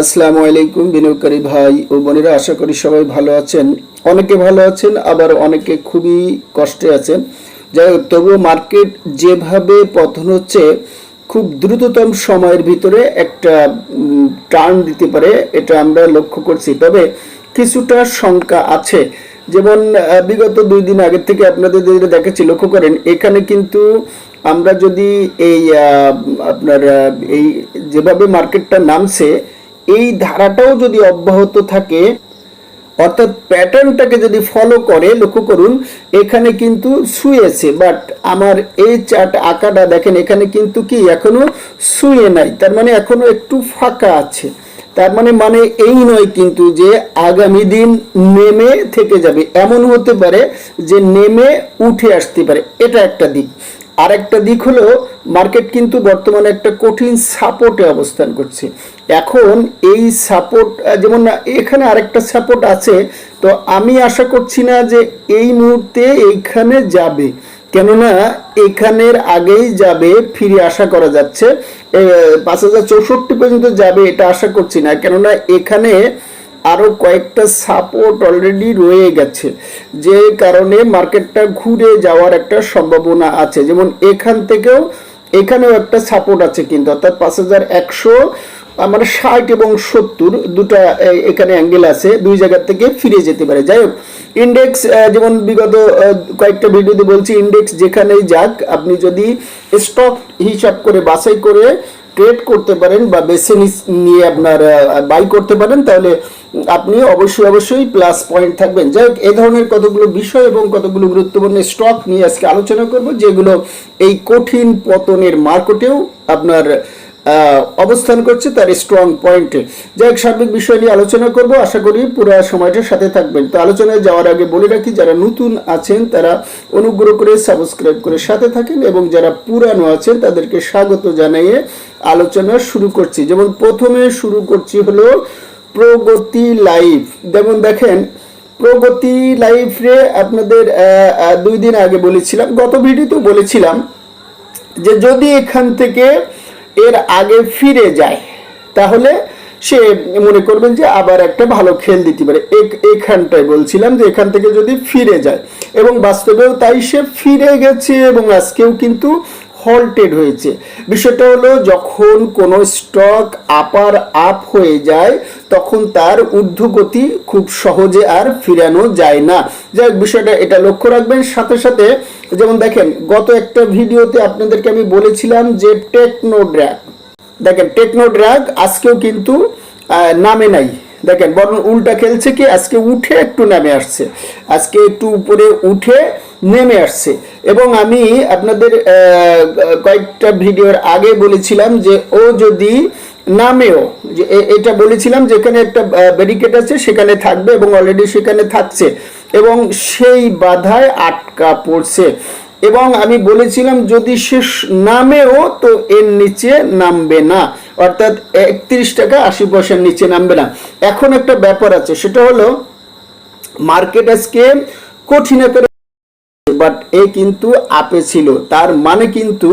আসসালামু আলাইকুম বিনিয়োগকারী ভাই ও বোনেরা, আশা করি সবাই ভালো আছেন। অনেকে ভালো আছেন, আবার অনেকে খুবই কষ্টে আছেন। যাই হোক, তবুও মার্কেট যেভাবে পতন হচ্ছে, খুব দ্রুততম সময়ের ভিতরে একটা টার্ন দিতে পারে, এটা আমরা লক্ষ্য করছি। তবে কিছুটা শঙ্কা আছে। যেমন বিগত দুই দিন আগের থেকে আপনাদের যেটা দেখাচ্ছি, লক্ষ্য করেন, এখানে কিন্তু আমরা যদি এই আপনার এই যেভাবে মার্কেটটা নামছে এই ধারাটাও যদি অব্যাহত থাকে, অর্থাৎ প্যাটার্নটাকে যদি ফলো করে, লক্ষ্য করুন, এখানে কিন্তু শুয়েছে বাট আমার এই চার্ট আঁকাটা দেখেন, এখানে কিন্তু কি এখনও শুয়ে নাই, তার মানে এখনও একটু ফাঁকা আছে। তার মানে মানে এই নয় কিন্তু যে আগামী দিন নেমে থেকে যাবে, এমন হতে পারে যে নেমে উঠে আসতে পারে, এটা একটা দিক। আর একটা দিক হলো মার্কেট কিন্তু বর্তমানে একটা কঠিন সাপোর্টে অবস্থান করছে। এখন এই সাপোর্ট যেমন এখানে আরেকটা সাপোর্ট আছে, তো আমি আশা করছি না যে এই মুহূর্তে এইখানে যাবে। কেননা, এখানের আগেই যাবে, ফিরে আশা করা যাচ্ছে। পাঁচ হাজার চৌষট্টি পর্যন্ত যাবে, এটা আশা করছি না। কেননা, এখানে আরও কয়েকটা সাপোর্ট অলরেডি রয়ে গেছে। যে কারণে মার্কেটটা ঘুরে যাওয়ার একটা সম্ভাবনা আছে। যেমন এখান থেকেও এখানেও একটা সাপোর্ট আছে কিন্তু, অর্থাৎ পাঁচ হাজার একশো আমার ষাট এবং সত্তর দুটা এখানে অ্যাঙ্গেল আছে, দুই জায়গা থেকে ফিরে যেতে পারে। যাই হোক ইন্ডেক্স যেমন বিগত কয়েকটা ভিডিওতে বলছি ইন্ডেক্স যেখানেই যাক, আপনি যদি স্টক হিসাব করে বাছাই করে ট্রেড করতে পারেন বা বেছে নিয়ে আপনার বাই করতে পারেন, তাহলে আপনি অবশ্যই অবশ্যই প্লাস পয়েন্ট থাকবেন। যাই হোক, এ ধরনের কতগুলো বিষয় এবং কতগুলো গুরুত্বপূর্ণ স্টক নিয়ে আজকে আলোচনা করব, যেগুলো এই কঠিন পতনের মার্কেটেও আপনার অবস্থান করছে তার স্ট্রং পয়েন্টে যাই হোক, সার্বিক বিষয় নিয়ে আলোচনা করব। আশা করি পুরো সময়টার সাথে থাকবেন। তো আলোচনায় যাওয়ার আগে বলে রাখি, যারা নতুন আছেন, তারা অনুগ্রহ করে সাবস্ক্রাইব করে সাথে থাকেন এবং যারা পুরানো আছেন, তাদেরকে স্বাগত জানিয়ে আলোচনা শুরু করছি। যেমন প্রথমে শুরু করছি হলো প্রগতি লাইভ যেমন দেখেন, প্রগতি লাইফে আপনাদের দুই দিন আগে বলেছিলাম, গত ভিডিওতেও বলেছিলাম যে যদি এখান থেকে এর আগে ফিরে যায়, তাহলে সে মনে করবেন যে আবার একটা ভালো খেল দিতে পারে। এখানটায় বলছিলাম যে এখান থেকে যদি ফিরে যায়, এবং বাস্তবেও তাই সে ফিরে গেছে, এবং আজকেও কিন্তু হল্টেড হয়েছে। বিষয়টা হলো, যখন কোনো স্টক আপার আপ হয়ে যায়, তখন তার ঊর্ধ্বগতি খুব সহজে আর ফিরানো যায় না। যাই বিষয়টা এটা লক্ষ্য রাখবেন। সাথে সাথে, যেমন দেখেন, গত একটা ভিডিওতে আপনাদেরকে আমি বলেছিলাম যে টেকনো ড্র্যাগ দেখেন টেকনো ড্র্যাগ আজকেও কিন্তু নামে নাই। দেখেন, বরং উল্টা খেলছে কি? আজকে উঠে একটু নামে আসছে। আজকে একটু উপরে উঠে নেমে আসছে। এবং আমি আপনাদের কয়েকটা ভিডিওর আগে বলেছিলাম যে ও যদি নামেও, যে এটা বলেছিলাম যেখানে একটা ব্যারিকেড আছে, সেখানে থাকবে এবং অলরেডি সেখানে থাকছে। এবং সেই বাধায় আটকা পড়ছে। এবং আমি বলেছিলাম যদি সে নামেও তো এর নিচে নামবে না। অর্থাৎ একত্রিশ টাকা আশি পয়সার নিচে নামবে না। এখন একটা ব্যাপার আছে, সেটা হলো মার্কেট আজকে কঠিন বাট এ কিন্তু আপে ছিল। তার মানে কিন্তু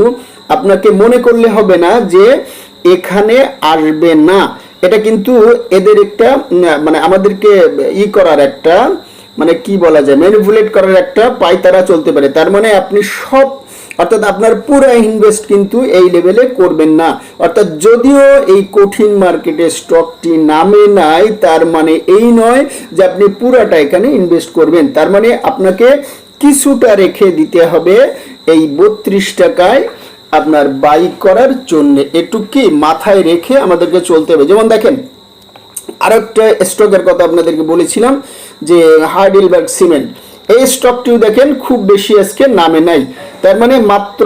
আপনাকে মনে করলে হবে না যে এখানে আসবে না। এটা কিন্তু এদের একটা মানে আমাদেরকে ই করার একটা মানে কি বলা যায় ম্যানিপুলেট করার একটা পায়তারা চলতে পারে। তার মানে আপনি সব, অর্থাৎ আপনার পুরো ইনভেস্ট কিন্তু এই লেভেলে করবেন না। অর্থাৎ যদিও এই কঠিন মার্কেটে স্টকটি নামে নাই, তার মানে এই নয় যে আপনি পুরাটা এখানে ইনভেস্ট করবেন। তার মানে আপনাকে কিছুটা রেখে দিতে হবে এই বত্রিশ টাকায় আপনার বাই করার জন্য। একটু কি মাথায় রেখে আমাদেরকে চলতে হবে। যেমন দেখেন আরেকটা স্টকের কথা আপনাদেরকে বলেছিলাম যে হার্ডিলবার্গ সিমেন্ট। এই স্টকটিও দেখেন খুব বেশি আজকে নামে নাই। তার মানে মাত্র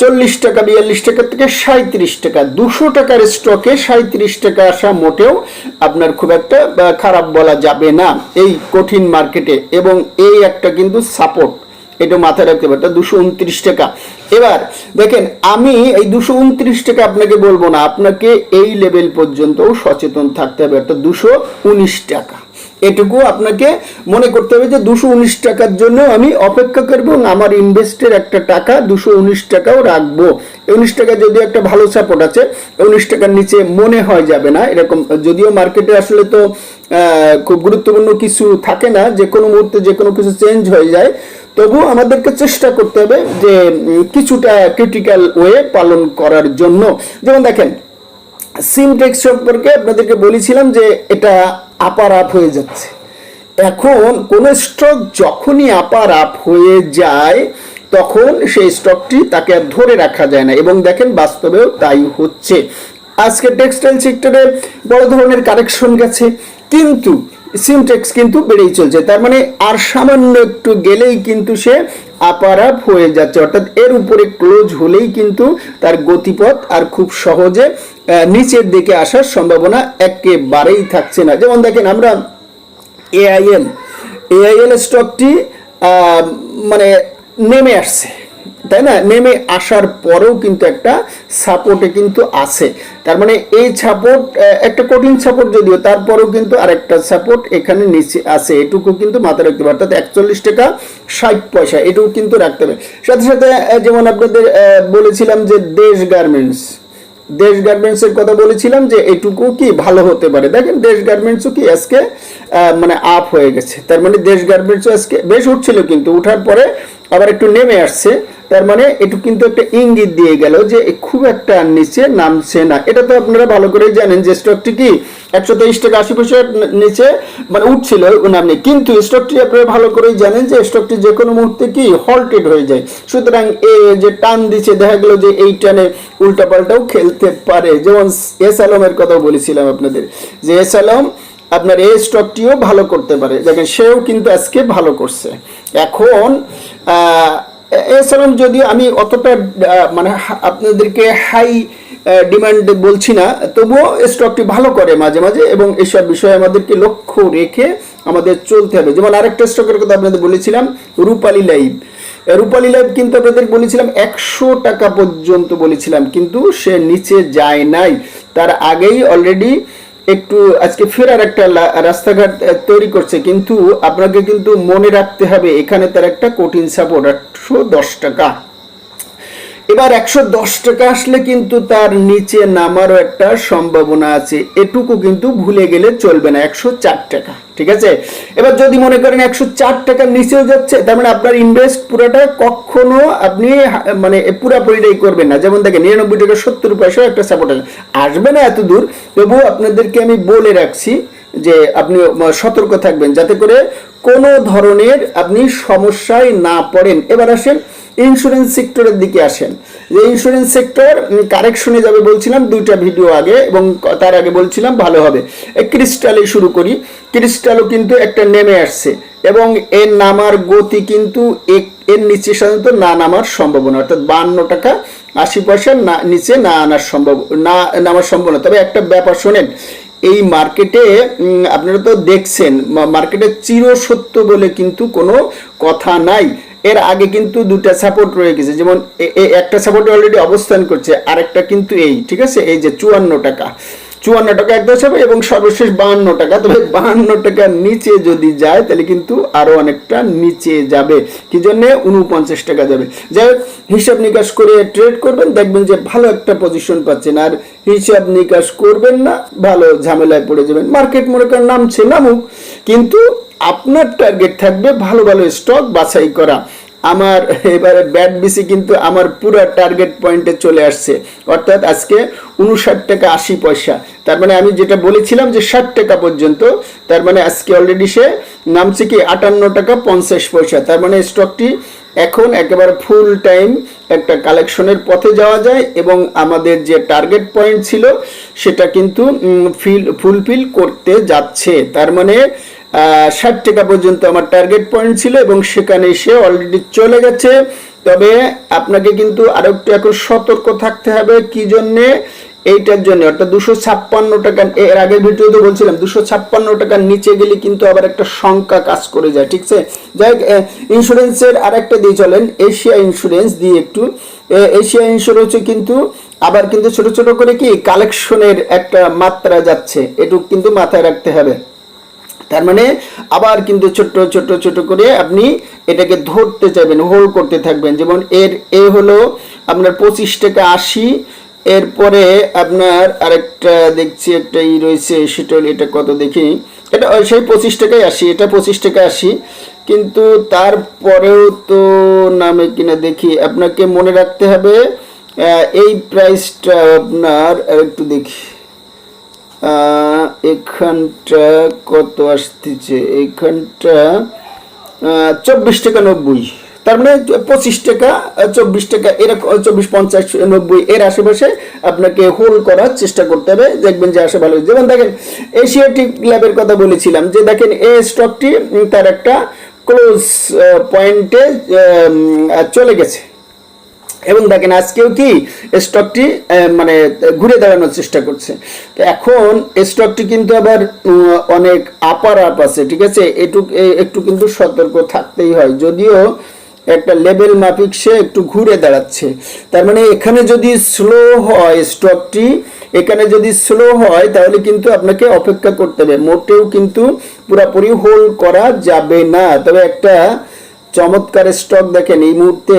চল্লিশ টাকা, বিয়াল্লিশ টাকা থেকে সাঁত্রিশ টাকা। দুশো টাকার স্টকে সাঁত্রিশ টাকা আসা মোটেও আপনার খুব একটা খারাপ বলা যাবে না। এই কঠিন মার্কেটে। এবং এই একটা কিন্তু সাপোর্ট। এটা মাথায় রাখতে পারতো দুশো উনত্রিশ টাকা। এবার দেখেন, আমি এই দুশো উনত্রিশ টাকা আপনাকে বলব না, আপনাকে এই লেভেল পর্যন্ত সচেতন থাকতে হবে। অর্থাৎ দুশো উনিশ টাকা। এটুকু আপনাকে মনে করতে হবে যে দুশো উনিশ টাকার জন্য আমি অপেক্ষা করব এবং আমার ইনভেস্টের একটা টাকা দুশো উনিশ টাকাও রাখব। উনিশ টাকা যদিও একটা ভালো সাপোর্ট আছে উনিশ টাকার নিচে মনে হয় যাবে না। এরকম, যদিও মার্কেটে আসলে তো খুব গুরুত্বপূর্ণ কিছু থাকে না যে কোনো মুহূর্তে যে কোনো কিছু চেঞ্জ হয়ে যায়। তবু আমাদেরকে চেষ্টা করতে হবে যে কিছুটা ক্রিটিক্যাল ওয়ে পালন করার জন্য। যেমন দেখেন সিমটেক্স সম্পর্কে আপনাদেরকে বলেছিলাম যে, এটা আপার আপ হয়ে যাচ্ছে। এখন কোন স্টক যখনই আপার আপ হয়ে যায়, তখন সেই স্টকটি তাকে আর ধরে রাখা যায় না। এবং দেখেন, বাস্তবেও তাই হচ্ছে। আজকে টেক্সটাইল সেক্টরে বড় ধরনের কারেকশন গেছে। কিন্তু সিমটেক্স কিন্তু বেড়েই চলছে। তার মানে আর সামান্য একটু গেলেই কিন্তু সে আপার আপ হয়ে যাচ্ছে। অর্থাৎ এর উপরে ক্লোজ হলেই কিন্তু তার গতিপথ আর খুব সহজে নিচের দিকে আসার সম্ভাবনা একেবারেই থাকছে না। যেমন দেখেন আমরা এআইএল এআইএল স্টকটি মানে নেমে আসছে। তাই না? নেমে আসার পরেও কিন্তু একটা সাপোর্টে কিন্তু আছে। তার মানে এই সাপোর্ট একটা কঠিন সাপোর্ট যদিও, তারপরেও কিন্তু আরেকটা সাপোর্ট এখানে নিচে আছে। এটুকু কিন্তু মাথায় রাখতে হবে। অর্থাৎ একচল্লিশ টাকা ষাট পয়সা, এটুকু কিন্তু রাখতে হবে। সাথে সাথে যেমন আপনাদের বলেছিলাম যে দেশ গার্মেন্টস দেশ গার্মেন্টসের কথা বলেছিলাম যে এটুকু কি ভালো হতে পারে। দেখেন দেশ গার্মেন্টসও কি আজকে মানে আপ হয়ে গেছে। তার মানে দেশ গার্মেন্টসও আজকে বেশ উঠছিল কিন্তু। উঠার পরে আবার একটু নেমে আসছে, তার মানে এটু কিন্তু একটা ইঙ্গিত দিয়ে গেল যে খুব একটা নিচে নামছে না। এটা তো আপনারা ভালো করে জানেন যে স্টকটি কি একশো তেইশ টাকা আশি পয়সার নিচে মানে উঠছিল নামনি কিন্তু স্টকটি আপনারা ভালো করেই জানেন যে স্টকটি যে কোনো মুহূর্তে কি হল্টেড হয়ে যায়। সুতরাং এ যে টান দিচ্ছে, দেখা গেল যে এই টানে উল্টাপাল্টাও খেলতে পারে। যেমন এস আলমের কথা বলেছিলাম আপনাদের, যে এস আলম আপনার এই স্টকটিও ভালো করতে পারে। দেখেন, সেও কিন্তু আজকে ভালো করছে। এখন এছাড়াও যদিও আমি অতটা মানে আপনাদেরকে হাই ডিমান্ড বলছি না, তবুও স্টকটি ভালো করে মাঝে মাঝে এবং এসব বিষয়ে আমাদেরকে লক্ষ্য রেখে আমাদের চলতে হবে। যেমন আরেকটা স্টকের কথা আপনাদের বলেছিলাম, রূপালী লাইভ। রূপালী লাইভ কিন্তু আপনাদের বলেছিলাম, একশো টাকা পর্যন্ত বলেছিলাম, কিন্তু সে নিচে যায় নাই। তার আগেই অলরেডি একটু আজকে ফেরার একটা রাস্তাঘাট তৈরি করছে, কিন্তু আপনাকে কিন্তু মনে রাখতে হবে, এখানে তার একটা কঠিন সাপোর্ট আটশো দশ টাকা। এবার একশো দশ টাকা আসলে কিন্তু তার নিচে নামারও একটা সম্ভাবনা আছে। এটুকু কিন্তু ভুলে গেলে চলবে না, একশো চার টাকা, ঠিক আছে? এবার যদি মনে করেন একশো চার টাকার নিচেও যাচ্ছে, তার মানে আপনার ইনভেস্ট পুরোটা কখনো আপনি মানে পুরাপুরিটাই করবেন না। যেমন দেখেন, নিরানব্বই টাকা সত্তর পয়সা একটা সাপোর্ট আছে। আসবে না এত দূর, তবুও আপনাদেরকে আমি বলে রাখছি যে আপনি সতর্ক থাকবেন, যাতে করে কোনো ধরনের আপনি সমস্যায় না পড়েন। এবার আসেন ইন্স্যুরেন্স সেক্টরের দিকে আসেন। যে ইন্স্যুরেন্স সেক্টর কারেকশনে যাবে বলছিলাম, দুইটা ভিডিও আগে এবং তার আগে বলছিলাম, ভালো হবে। ক্রিস্টালে শুরু করি। ক্রিস্টালও কিন্তু একটা নেমে আসছে এবং এর নামার গতি কিন্তু এর নিচে সাধারণত না নামার সম্ভাবনা। অর্থাৎ বান্ন টাকা, আশি পয়সা না, নিচে না আনার সম্ভব, না নামার সম্ভাবনা। তবে একটা ব্যাপার শোনেন এই মার্কেটে আপনারা তো দেখছেন মার্কেটে চিরসত্য বলে কিন্তু কোনো কথা নাই। এর আগে কিন্তু দুটা সাপোর্ট রয়ে গেছে। যেমন একটা সাপোর্ট অলরেডি অবস্থান করছে, আরেকটা কিন্তু এই, ঠিক আছে? এই যে চুয়ান্ন টাকা। চুয়ান্ন টাকা একদম হবে এবং সর্বশেষ বাহান্ন টাকা। তবে বাহান্ন টাকার নিচে যদি যায়, তাহলে কিন্তু আরও অনেকটা নিচে যাবে। কি জন্য? উনপঞ্চাশ টাকা যাবে। যাই হোক, হিসাব নিকাশ করে ট্রেড করবেন, দেখবেন যে ভালো একটা পজিশন পাচ্ছেন। আর হিসাব নিকাশ করবেন না, ভালো ঝামেলায় পড়ে যাবেন। মার্কেট মনে করেন নামছে, নামুক। কিন্তু আপনার টার্গেট থাকবে ভালো ভালো স্টক বাছাই করা। আমার, এবারে ব্যাট বিসি কিন্তু আমার পুরো টার্গেট পয়েন্টে চলে আসছে। অর্থাৎ আজকে উনষাট টাকা আশি পয়সা। তার মানে আমি যেটা বলেছিলাম যে ষাট টাকা পর্যন্ত, তার মানে আজকে অলরেডি সে নামছে কি আটান্ন টাকা পঞ্চাশ পয়সা। তার মানে স্টকটি এখন একেবারে ফুল টাইম একটা কালেকশনের পথে যাওয়া যায় এবং আমাদের যে টার্গেট পয়েন্ট ছিল, সেটা কিন্তু ফিল ফুলফিল করতে যাচ্ছে। তার মানে ষাট টাকা পর্যন্ত আমার টার্গেট পয়েন্ট ছিল এবং সেখানে সে অলরেডি চলে গেছে। তবে আপনাকে কিন্তু আরও একটু এখন সতর্ক থাকতে হবে কি জন্যে? এইটার জন্য। অর্থাৎ দুশো ছাপ্পান্ন টাকা, এর আগের ভিডিওতে বলছিলাম, দুশো ছাপ্পান্ন টাকার নিচে গেলে কিন্তু আবার একটা শঙ্কা কাজ করে যায়, ঠিক আছে? যাই হোক ইন্স্যুরেন্সের আর একটা দিয়ে চলেন এশিয়া ইন্স্যুরেন্স দিয়ে একটু। এশিয়া ইন্স্যুরেন্সও কিন্তু আবার কিন্তু ছোট ছোট করে কি কালেকশনের একটা মাত্রা যাচ্ছে, এটুক কিন্তু মাথায় রাখতে হবে। তার মানে আবার কিন্তু ছোট্ট ছোট্ট ছোট করে আপনি এটাকে ধরতে চাইবেন হোল্ড করতে থাকবেন। যেমন এর, এ হলো আপনার পঁচিশ টাকা আশি, এরপরে আপনার আরেকটা দেখছি একটা ই রয়েছে, সেটা এটা কত দেখি? এটা সেই পঁচিশ টাকায় আসি এটা পঁচিশ টাকা আসি কিন্তু তারপরেও তো নামে কিনা দেখি, আপনাকে মনে রাখতে হবে এই প্রাইসটা আপনার একটু দেখি। এখানটা কত আসতেছে? এখানটা চব্বিশ টাকা নব্বই। তার মানে পঁচিশ টাকা চব্বিশ টাকা এরকম চব্বিশ, পঞ্চাশ, নব্বই এর আশেপাশে আপনাকে হোল্ড করার চেষ্টা করতে হবে। দেখবেন যে আসে ভালো যেমন দেখেন এশিয়াটিক ল্যাবের কথা বলেছিলাম যে দেখেন, এই স্টকটি তার একটা ক্লোজ পয়েন্টে চলে গেছে। এবং দেখেন আজকেও কি স্টকটি মানে ঘুরে দাঁড়ানোর চেষ্টা করছে। তো এখন স্টকটি কিন্তু আবার অনেক আপার আপ আছে, ঠিক আছে? একটু একটু কিন্তু সতর্ক থাকতেই হয়। যদিও একটা লেভেল মাফিক সে একটু ঘুরে দাঁড়াচ্ছে। তার মানে এখানে যদি স্লো হয় স্টকটি এখানে যদি স্লো হয়, তাহলে কিন্তু আপনাকে অপেক্ষা করতে হবে। মোটেও কিন্তু পুরোপুরি হোল্ড করা যাবে না। তবে একটা চমৎকার স্টক দেখেন, এই মুহূর্তে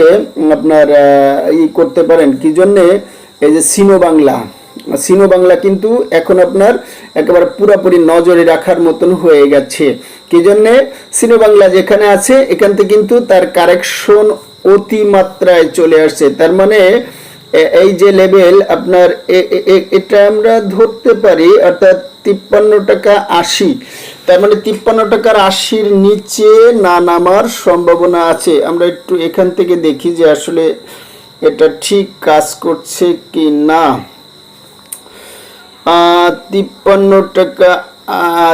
আপনার ই করতে পারেন। কি জন্যে? এই যে সিনো বাংলা। সিনো বাংলা কিন্তু এখন আপনার একেবারে পুরোপুরি নজরে রাখার মতন হয়ে গেছে। কি জন্যে? সিনো বাংলা যেখানে আছে, এখান থেকে কিন্তু তার কারেকশন অতিমাত্রায় চলে আসছে। তার মানে এই যে লেভেল আপনার এটা আমরা ধরতে পারি, অর্থাৎ তিপ্পান্ন টাকা আশি। তার মানে তিপ্পান্ন টাকার আশির নিচে না নামার সম্ভাবনা আছে। আমরা একটু এখান থেকে দেখি যে আসলে এটা ঠিক কাজ করছে কি না তিপ্পান্ন টাকা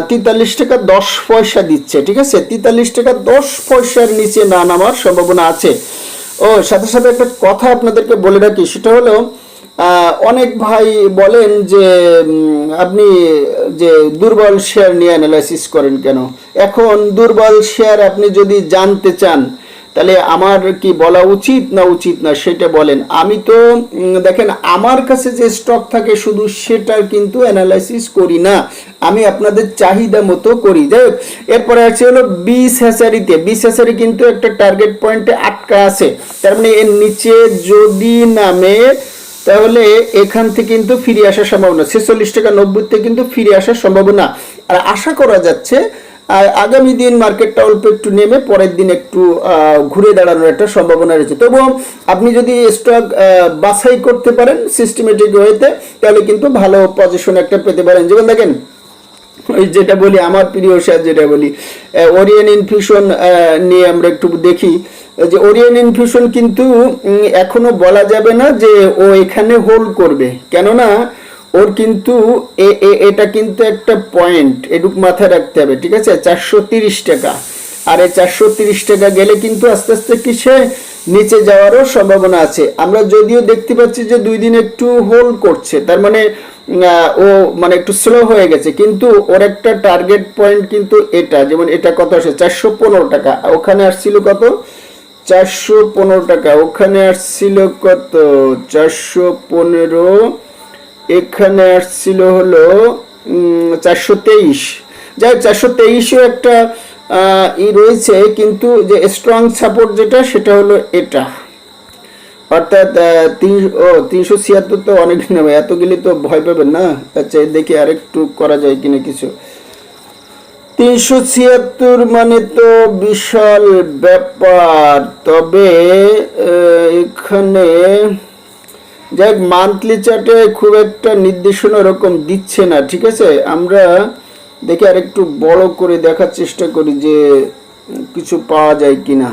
তেতাল্লিশ টাকা দশ পয়সা দিচ্ছে, ঠিক আছে? তেতাল্লিশ টাকা দশ পয়সার নিচে না নামার সম্ভাবনা আছে। ও, সাথে সাথে একটা কথা আপনাদেরকে বলে রাখি, সেটা হলো অনেক ভাই বলেন যে আপনি যে দুর্বল শেয়ার নিয়ে অ্যানালাইসিস করেন কেন? এখন দুর্বল শেয়ার আপনি যদি জানতে চান, তাহলে আমার কি বলা উচিত না উচিত না সেটা বলেন। আমি তো দেখেন, আমার কাছে যে স্টক থাকে শুধু সেটার কিন্তু অ্যানালাইসিস করি না। আমি আপনাদের চাহিদা মতো করি। যাই হোক, এরপরে আছে হলো বিশ হ্যাচারিতে বিশ হ্যাচারি কিন্তু একটা টার্গেট পয়েন্টে আটকা আছে। তার মানে এর নিচে যদি নামে তাহলে এখান থেকে কিন্তু ফিরে আসার সম্ভাবনা, ছেচল্লিশ টাকা নব্বই থেকে কিন্তু ফিরে আসার সম্ভাবনা। আর আশা করা যাচ্ছে আগামী দিন মার্কেটটা অল্প একটু নেমে পরের দিন একটু ঘুরে দাঁড়ানোর একটা সম্ভাবনা রয়েছে। তবুও আপনি যদি স্টক বাছাই করতে পারেন সিস্টেমেটিক ওয়েতে তাহলে কিন্তু ভালো পজিশন একটা পেতে পারেন। যেমন দেখেন, ওই যেটা বলি, আমার প্রিয় শেয়ার যেটা বলি ওরিয়েন ইনফিউশন নিয়ে আমরা একটু দেখি। যে ওরিয়েন ইনফিউশন কিন্তু এখনও বলা যাবে না যে ও এখানে হোল্ড করবে। কেননা, ওর কিন্তু এটা কিন্তু একটা পয়েন্ট এটুক মাথায় রাখতে হবে, ঠিক আছে? চারশো তিরিশ টাকা। আর এই চারশো তিরিশ টাকা গেলে কিন্তু আস্তে আস্তে কি সে নিচে যাওয়ারও সম্ভাবনা আছে। আমরা যদিও দেখতে পাচ্ছি যে দুই দিন একটু হোল্ড করছে, তার মানে ও মানে একটু স্লো হয়ে গেছে, কিন্তু ওর একটা টার্গেট পয়েন্ট কিন্তু এটা, যেমন এটা কত আসে? চারশো পনেরো টাকা। ওখানে আসছিল কত? চারশো পনেরো টাকা। ওখানে আসছিল কত? চারশো পনেরো। এখানে আসছিল হলো চারশো তেইশ। যাই চারশো তেইশও একটা ই রয়েছে, কিন্তু যে স্ট্রং সাপোর্ট যেটা, সেটা হলো এটা। অর্থাৎ তিন, ও, তিনশো ছিয়াত্তর তো অনেক নেবে। এত গেলে তো ভয় পাবেন না? আচ্ছা দেখি আরেকটু করা যায় কিনা কিছু। তিনশো ছিয়াত্তর মানে তো বিশাল ব্যাপার। তবে এখানে যাই মান্থলি চার্টে খুব একটা নির্দেশনা ওরকম দিচ্ছে না, ঠিক আছে? আমরা দেখি আর একটু বড় করে দেখার চেষ্টা করি যে কিছু পাওয়া যায় কিনা।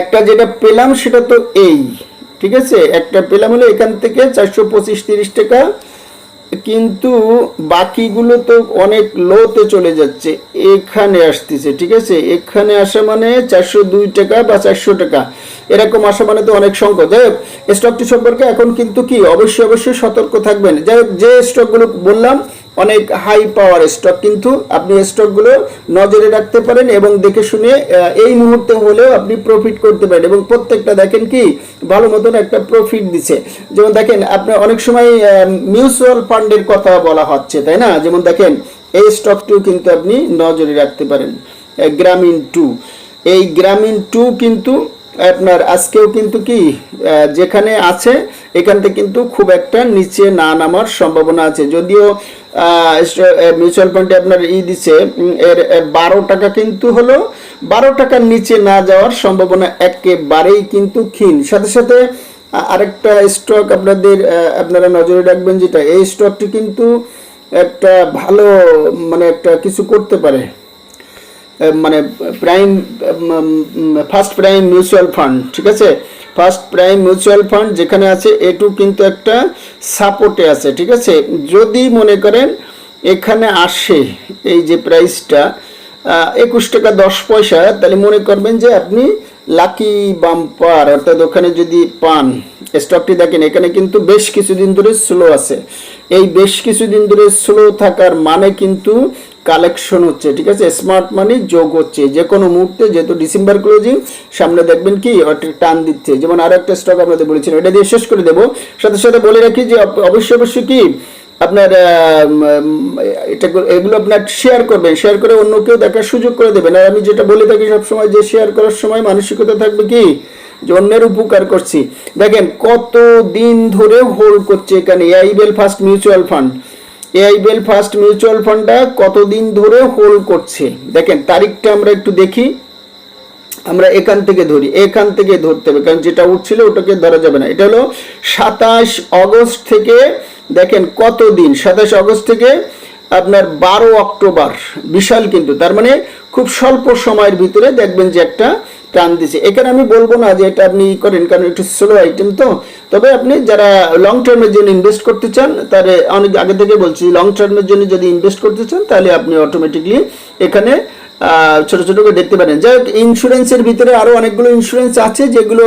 একটা যেটা পেলাম সেটা তো এই, ঠিক আছে? একটা পেলাম হলো এখান থেকে চারশো পঁচিশ তিরিশ টাকা কিন্তু বাকিগুলো তো অনেক লোতে চলে যাচ্ছে। এখানে আসতেছে, ঠিক আছে? এখানে আসা মানে চারশো দুই টাকা বা চারশো টাকা। এরকম আসা মানে তো অনেক সংখ্যক। যাই হোক স্টকটি সম্পর্কে এখন কিন্তু কি? অবশ্যই অবশ্যই সতর্ক থাকবেন। যাই হোক, যে স্টকগুলো বললাম অনেক হাই পাওয়ার স্টক কিন্তু আপনি স্টকগুলো নজরে রাখতে পারেন এবং দেখে শুনে এই মুহূর্তে হলেও আপনি প্রফিট করতে পারেন এবং প্রত্যেকটা দেখেন কি, ভালো মতন একটা প্রফিট দিছে যেমন দেখেন আপনার অনেক সময় মিউচুয়াল ফান্ডের কথা বলা হচ্ছে, তাই না? যেমন দেখেন, এই স্টকটিও কিন্তু আপনি নজরে রাখতে পারেন। গ্রামীণ টু এই গ্রামীণ টু কিন্তু আপনার আজকেও কিন্তু কি যেখানে আছে এখান থেকে কিন্তু খুব একটা নিচে না নামার সম্ভাবনা আছে। যদিও মিউচুয়াল ফান্ডে আপনার ই দিচ্ছে এর বারো টাকা কিন্তু হলো, বারো টাকার নিচে না যাওয়ার সম্ভাবনা একেবারেই কিন্তু ক্ষীণ। সাথে সাথে আরেকটা স্টক আপনাদের আপনারা নজরে রাখবেন যেটা, এই স্টকটি কিন্তু একটা ভালো মানে একটা কিছু করতে পারে। মানে prime first prime mutual fund ঠিক আছে? ফার্স্ট প্রাইম মিউচুয়াল ফান্ড যেখানে আছে, এটু কিন্তু একটা সাপোর্টে আছে, ঠিক আছে? যদি মনে করেন এখানে আসে এই যে প্রাইসটা একুশ টাকা দশ পয়সা, তাহলে মনে করবেন যে আপনি লাকি বাম্পার অর্থাৎ ওখানে যদি পান স্টকটি দেখেন, এখানে কিন্তু বেশ কিছুদিন ধরে স্লো আছে। এই বেশ কিছুদিন ধরে স্লো থাকার মানে কিন্তু কালেকশন হচ্ছে, ঠিক আছে? স্মার্ট মানি যোগ হচ্ছে যে কোনো মুহূর্তে, যেহেতু ডিসেম্বর ক্লোজিং সামনে দেখবেন কি টান দিচ্ছে। যেমন আরও একটা স্টক আপনাদের বলেছিলাম, এটা দিয়ে শেষ করে দেবো। সাথে সাথে বলে রাখি যে অবশ্যই অবশ্যই কি, আপনার এটা এগুলো আপনার শেয়ার করবেন। শেয়ার করে অন্য কেউ দেখার সুযোগ করে দেবেন। আর আমি যেটা বলে থাকি সবসময় যে শেয়ার করার সময় মানসিকতা থাকবে কি, যে অন্যের উপকার করছি। দেখেন, কত দিন ধরে হোল্ড করছে এখানে AIBL first mutual fund AIBL first mutual ফান্ডটা কতদিন ধরে হোল্ড করছে? দেখেন, তারিখটা আমরা একটু দেখি। আমরা এখান থেকে ধরি, এখান থেকে ধরতে হবে, কারণ যেটা উঠছিল ওটাকে ধরা যাবে না। এটা হলো সাতাশ অগস্ট থেকে, দেখেন কত দিন সাতাশ অগস্ট থেকে আপনার বারো অক্টোবর, বিশাল কিন্তু। তার মানে খুব স্বল্প সময়ের ভিতরে দেখবেন যে একটা টান দিছে। এখানে আমি বলব না যে এটা আপনি করেন, কারণ একটু স্লো আইটেম তো। তবে আপনি যারা লং টার্মের জন্য ইনভেস্ট করতে চান তাহলে অনেক আগে থেকে বলছি লং টার্মের জন্য যদি ইনভেস্ট করতে চান, তাহলে আপনি অটোমেটিকলি এখানে ছোট ছোট করে দেখতে পারেন। যাই হোক ইন্স্যুরেন্সের ভিতরে আরও অনেকগুলো ইন্স্যুরেন্স আছে, যেগুলো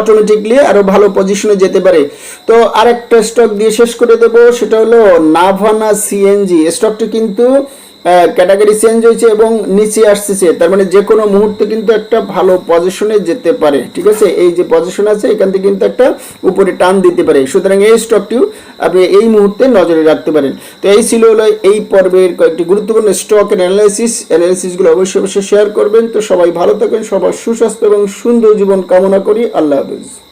অটোমেটিকলি আরও ভালো পজিশনে যেতে পারে। তো আরেকটা স্টক দিয়ে শেষ করে দেবো, সেটা হলো নাভানা সিএনজি স্টকটি কিন্তু ক্যাটাগরি চেঞ্জ হয়েছে এবং নিচে আসতেছে। তার মানে যে কোনো মুহূর্তে কিন্তু একটা ভালো পজিশনে যেতে পারে, ঠিক আছে? এই যে পজিশন আছে, এখান থেকে কিন্তু একটা উপরে টান দিতে পারে। সুতরাং এই স্টকটিও আপনি এই মুহূর্তে নজরে রাখতে পারেন। তো এই ছিল হলো এই পর্বের কয়েকটি গুরুত্বপূর্ণ স্টক অ্যানালাইসিস অ্যানালাইসিসগুলো অবশ্যই অবশ্যই শেয়ার করবেন। তো সবাই ভালো থাকেন, সবার সুস্বাস্থ্য এবং সুন্দর জীবন কামনা করি। আল্লাহ হাফিজ।